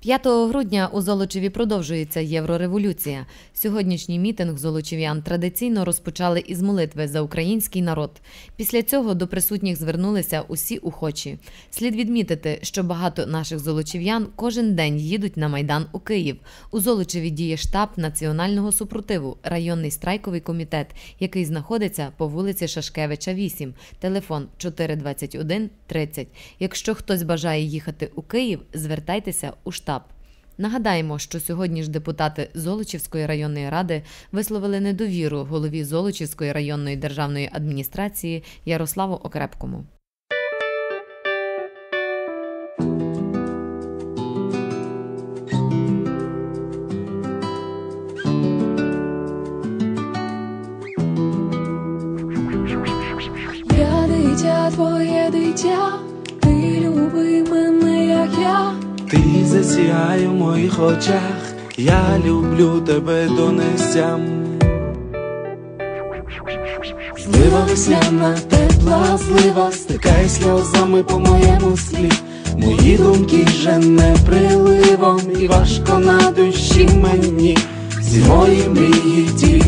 5 грудня у Золочеві продовжується Єврореволюція. Сьогоднішній мітинг золочів'ян традиційно розпочали із молитви за український народ. Після цього до присутніх звернулися усі охочі. Слід відмітити, що багато наших золочів'ян кожен день їдуть на майдан у Київ. У Золочеві діє штаб національного супротиву, районний страйковий комітет, який знаходиться по вулиці Шашкевича, 8, телефон 421 30. Якщо хтось бажає їхати у Київ, звертайтеся у штаб. Нагадаємо, що сьогодні ж депутати Золочівської районної ради висловили недовіру голові Золочівської районної державної адміністрації Ярославу Окрепкому. Твоє дитя, ти люби мене. Ти засіяй у моїх очах, я люблю тебе донестям. Злива весняна, тепла злива, стикає сльозами по моєму склі. Мої думки вже не приливом, і важко на душі мені. Всі мої мрії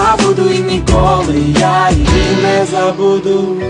я буду і ніколи я її не забуду.